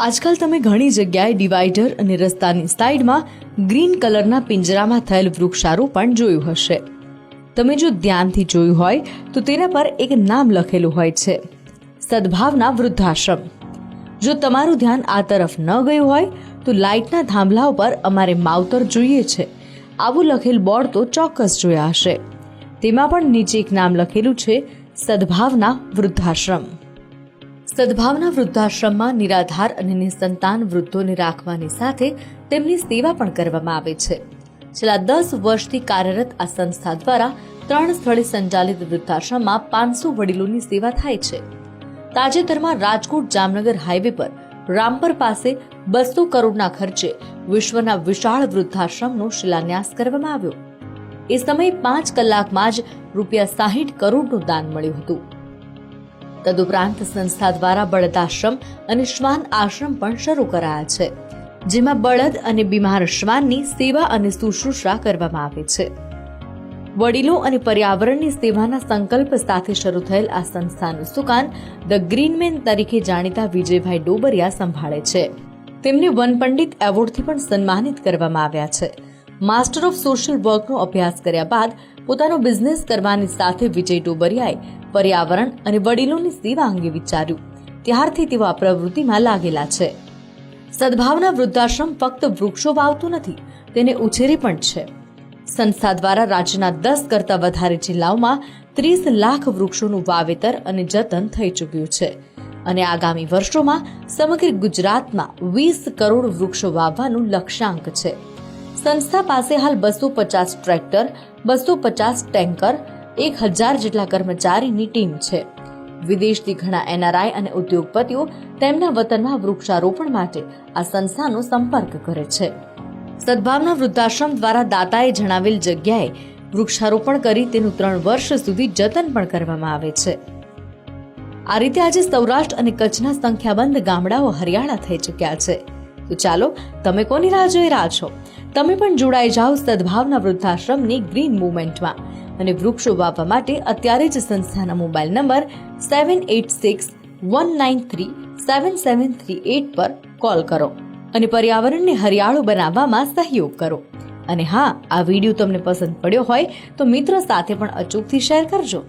આજકાલ તમે ઘણી જગ્યાએ ડિવાઈડર અને રસ્તાની સાઈડમાં ગ્રીન કલરના પિંજરામાં થયેલ વૃક્ષારોપણ જોયું હશે. તમે જો ધ્યાનથી જોયું હોય, તો તેના પર એક નામ લખેલું હોય છે. સદભાવના વૃદ્ધાશ્રમ. જો તમારું ધ્યાન આ તરફ ન ગયું હોય, તો લાઇટના થાંભલા ઉપર અમારે માવતર જોઈએ છે. આવું લખેલ બોર્ડ તો ચોક્કસ જોયા હશે. તેમાં પણ નીચે એક નામ લખેલું છે, સદભાવના વૃદ્ધાશ્રમ. સદભાવના વૃદ્ધાશ્રમમાં નિરાધાર અને નિસંતાન વૃદ્ધોને રાખવાની સાથે તેમની સેવા પણ કરવામાં આવે છે. છેલ્લા દસ વર્ષથી કાર્યરત આ સંસ્થા દ્વારા ત્રણ સ્થળે સંચાલિત વૃદ્ધાશ્રમમાં પાંચસો વડીલોની સેવા થાય છે. તાજેતરમાં રાજકોટ જામનગર હાઈવે પર રામપર પાસે બસો કરોડના ખર્ચે વિશ્વના વિશાળ વૃદ્ધાશ્રમનો શિલાન્યાસ કરવામાં આવ્યો. એ સમયે પાંચ કલાકમાં જ રૂપિયા સાહીઠ કરોડનું દાન મળ્યું હતું. તદુપરાંત સંસ્થા દ્વારા બળદાશ્રમ અને શ્વાન આશ્રમ પણ શરૂ કરાયા છે, જેમાં બળદ અને બીમાર શ્વાનની સેવા અને શુશ્રૂષા કરવામાં આવે છે. વડીલો અને પર્યાવરણની સેવાના સંકલ્પ સાથે શરૂ થયેલ આ સંસ્થાનું સુકાન ધ ગ્રીનમેન તરીકે જાણીતા વિજયભાઈ ડોબરિયા સંભાળે છે. તેમને વનપંડિત એવોર્ડથી પણ સન્માનિત કરવામાં આવ્યા છે. માસ્ટર ઓફ સોશિયલ વર્કનો અભ્યાસ કર્યા બાદ પોતાનો બિઝનેસ કરવાની સાથે વિજય ડોબરિયાએ પર્યાવરણ અને વડીલોની સેવા અંગે વિચાર્યું. ત્યારથી તેઓ આ પ્રવૃત્તિમાં લાગેલા છે. સદભાવના વૃદ્ધાશ્રમ ફક્ત વૃક્ષો વાવતું નથી, તેને ઉછેરી પણ છે. સંસ્થા દ્વારા રાજ્યના દસ કરતા વધારે જિલ્લાઓમાં ત્રીસ લાખ વૃક્ષોનું વાવેતર અને જતન થઈ ચૂક્યું છે. અને આગામી વર્ષોમાં સમગ્ર ગુજરાતમાં વીસ કરોડ વૃક્ષો વાવવાનું લક્ષ્યાંક છે. સંસ્થા પાસે હાલ બસો પચાસ ટ્રેક્ટર, બસો પચાસ ટેન્કર એક હજાર જેટલા કર્મચારીની ટીમ છે. વિદેશથી ઘણા એનઆરઆઈ અને ઉદ્યોગપતિઓ તેમના વતનમાં વૃક્ષારોપણ માટે આ સંસ્થાનો સંપર્ક કરે છે. સદભાવના વૃદ્ધાશ્રમ દ્વારા દાતાએ જણાવેલ જગ્યાએ વૃક્ષારોપણ કરી તેનું ત્રણ વર્ષ સુધી જતન પણ કરવામાં આવે છે. આ રીતે આજે સૌરાષ્ટ્ર અને કચ્છના સંખ્યાબંધ ગામડાઓ હરિયાળા થઈ ચૂક્યા છે. તો ચાલો, તમે કોની રાહ જોઈ રહ્યા છો? તમે પણ જોડાઈ જાઓ સદભાવના વૃદ્ધાશ્રમની ગ્રીન મુવમેન્ટમાં. અને વૃક્ષો વાવવા માટે અત્યારે જ સંસ્થાના mobile number seven eight six one nine three seven seven three eight પર કોલ કરો અને પર્યાવરણને હરિયાળું બનાવવામાં સહયોગ કરો. અને હા, આ વીડિયો તમને પસંદ પડ્યો હોય તો મિત્રો સાથે પણ અચૂકથી શેર કરજો.